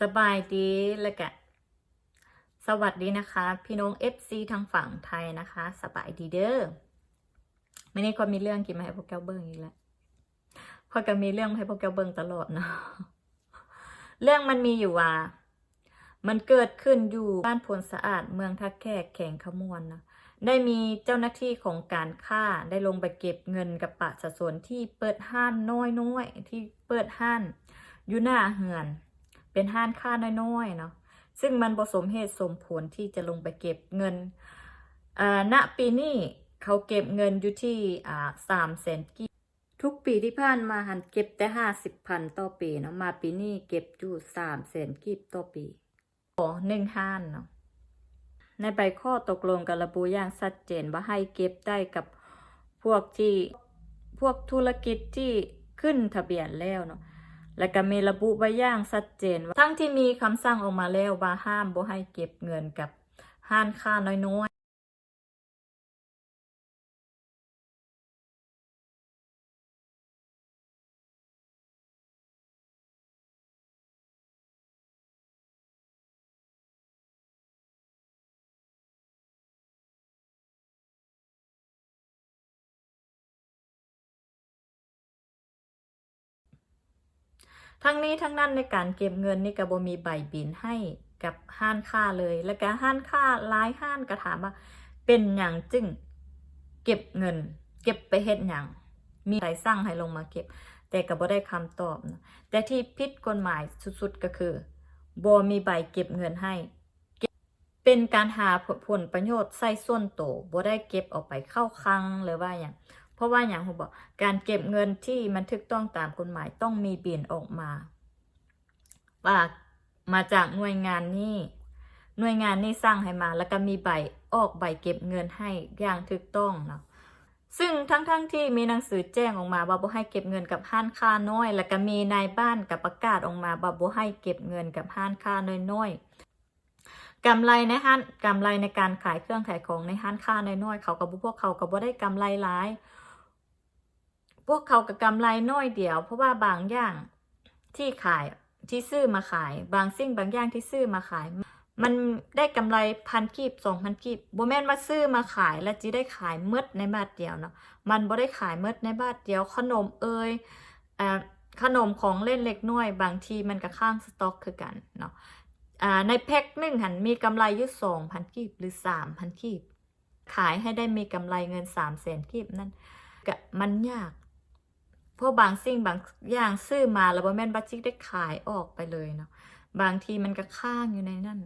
สบายดีแล้วก็สวัสดีนะคะ พี่น้อง FC ทางฝั่งไทยนะคะ สบายดีเด้อไม่ได้ก็มีเรื่องกินมาให้พวกแก้วเบิ้งอีกแล้วพอก็มีเรื่องให้พวกแก้วเบิ้งตลอดเนาะเรื่องมันมีอยู่ว่า มันเกิดขึ้นอยู่บ้านพลสะอาดเมืองท่าแขกแข่งขมวนนะได้มีเจ้าหน้าที่ของการค้าได้ลงไปเก็บเงินกับประชาชนที่เปิดห้านน้อยๆที่เปิดห้านอยู่หน้าเฮือน เป็นห้านค่าน้อยๆเนาะซึ่งมันผสมเหตุสมผลที่จะลงไปเก็บเงินอ่าณปีนี้เขาเก็บเงินอยู่ที่สามแสนกีทุกปีที่ผ่านมาหันเก็บแต่ห้าสิบพันต่อปีเนาะมาปีนี้เก็บอยู่สามแสนกีบต่อปีขอหนึ่งห้านเนาะในใบข้อตกลงกับระบุอย่างชัดเจนว่าให้เก็บได้กับพวกที่พวกธุรกิจที่ขึ้นทะเบียนแล้วเนาะ และก็มีระบุไว้อย่างชัดเจนว่าทั้งที่มีคำสั่งออกมาแล้วว่าห้ามบ่ให้เก็บเงินกับห้านค่าน้อย ทั้งนี้ทั้งนั้นในการเก็บเงินนี่ก็บ่มีใบบินให้กับห้านค่าเลย แล้วก็ห้านค่าหลายห้านก็ถามว่า เป็นหยังจึงเก็บเงิน เก็บไปเฮ็ดหยังมีใครสั่งให้ลงมาเก็บ แต่ก็บ่ได้คำตอบนะแต่ที่ผิดกฎหมายสุดๆก็คือบ่มีใบเก็บเงินให้ เป็นการหาผลประโยชน์ใส่ส่วนโตบ่ได้เก็บออกไปเข้าคลังหรือว่าอย่าง เพราะว่าอย่างผมบอกการเก็บเงินที่มันถูกต้องตามกฎหมายต้องมีบินออกมา ว่ามาจากหน่วยงานนี้หน่วยงานนี้สร้างให้มา แล้วก็มีใบออกใบเก็บเงินให้อย่างถูกต้องเนาะซึ่งทั้งๆทที่มีหนังสือแจ้งออกมาว่าบ่ให้เก็บเงินกับห้านค่าน้อย แล้วก็มีนายบ้านกับประกาศออกมาว่าบ่ให้เก็บเงินกับห้านค่าน้อยๆกำไรในห้านกำไรในการขายเครื่องขายของในห้านค่าน้อยๆเขากับพวกเขาก็บ่ได้กำไรหลาย พวกเขากับกำไรน้อยเดียว เพราะว่าบางอย่างที่ขายที่ซื้อมาขาย บางสิ่งบางอย่างที่ซื้อมาขาย มันได้กำไรพันกีบสองพันกีบบ่แม่นว่าซื้อมาขาย แล้วจีได้ขายเมดในบาทเดียวเนาะมันบ่ได้ขายเมดในบาทเดียว ขนมเอ่ยอ่าขนมของเล่นเล็กน้อย บางทีมันก็ข้างสต็อกคือกันเนาะอ่าในแพ็คหนึ่งหันมีกำไรอยู่สองพันกีบหรือสามพันกีบขายให้ได้มีกำไรเงินสามแสนกีบนั่นก็มันยาก เพราะบางสิ่งบางอย่างซื้อมาแล้วบ่แม่นบัจิกได้ขายออกไปเลยเนาะบางทีมันก็ค้างอยู่ในนั่น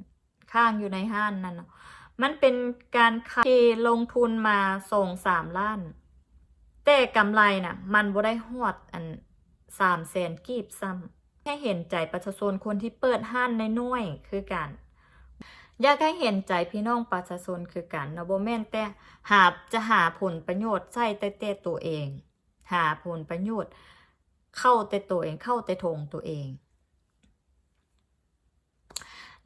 ค้างอยู่ในห้านนั่นเนาะมันเป็นการขายที่ลงทุนมาส่งสามล้าน แต่กำไรน่ะ มันบ่ได้ฮอดอันสามแสนกีบซ้ำให้เห็นใจประชาชนคนที่เปิดห้านในน้อยคือกันอยากให้เห็นใจพี่น้องประชาชนคือกันเนาะบ่แม่นแต่หาจะหาผลประโยชน์ใช้แต่ตัวเอง หาผลประโยชน์ เข้าแต่ตัวเองเข้าแต่ทงตัวเอง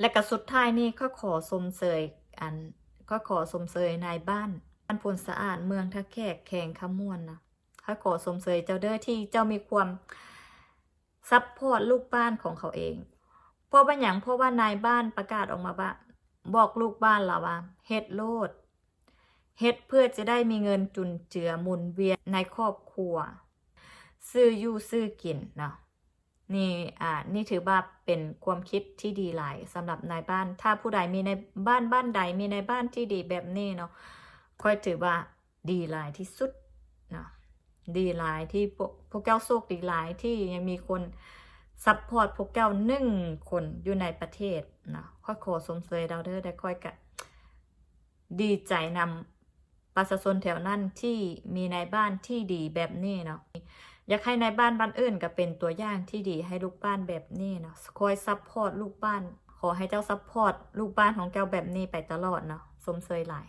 และก็สุดท้ายนี่ก็ขอสมเสยอันก็ขอสมเสยนายบ้านบ้านพลสะอาดเมืองท่าแขกแข่งขมวนนะข้าขอสมเสยเจ้าเด้อที่เจ้ามีความซัพพอร์ตลูกบ้านของเขาเองเพราะว่าอย่างเพราะว่านายบ้านประกาศออกมาว่าบอกลูกบ้านเราว่าเฮ็ดโลด เฮ็ดเพื่อจะได้มีเงินจุนเจือหมุนเวียนในครอบครัว ซื้ออยู่ซื้อกินเนาะนี่อ่านี่ถือว่าเป็นความคิดที่ดีหลายสำหรับนายบ้าน ถ้าผู้ใดมีในบ้านบ้านใดมีในบ้านที่ดีแบบนี้เนาะค่อยถือว่าดีหลายที่สุดเนาะดีหลายที่พวกพวกแก้วโชคดีหลายที่ยังมีคนซัพพอร์ตพวกแก้วหนึ่งคนอยู่ในประเทศเนาะค่อยขอสมเสยดาเดอร์ได้ค่อยกะดีใจนำ ประชาชนแถวนั้นที่มีนายบ้านที่ดีแบบนี้เนาะอยากให้นายบ้านบ้านอื่นก็เป็นตัวอย่างที่ดีให้ลูกบ้านแบบนี้เนาะคอยซัพพอร์ตลูกบ้าน ขอให้เจ้าซัพพอร์ตลูกบ้านของแก้วแบบนี้ไปตลอดเนาะสมเสยหลาย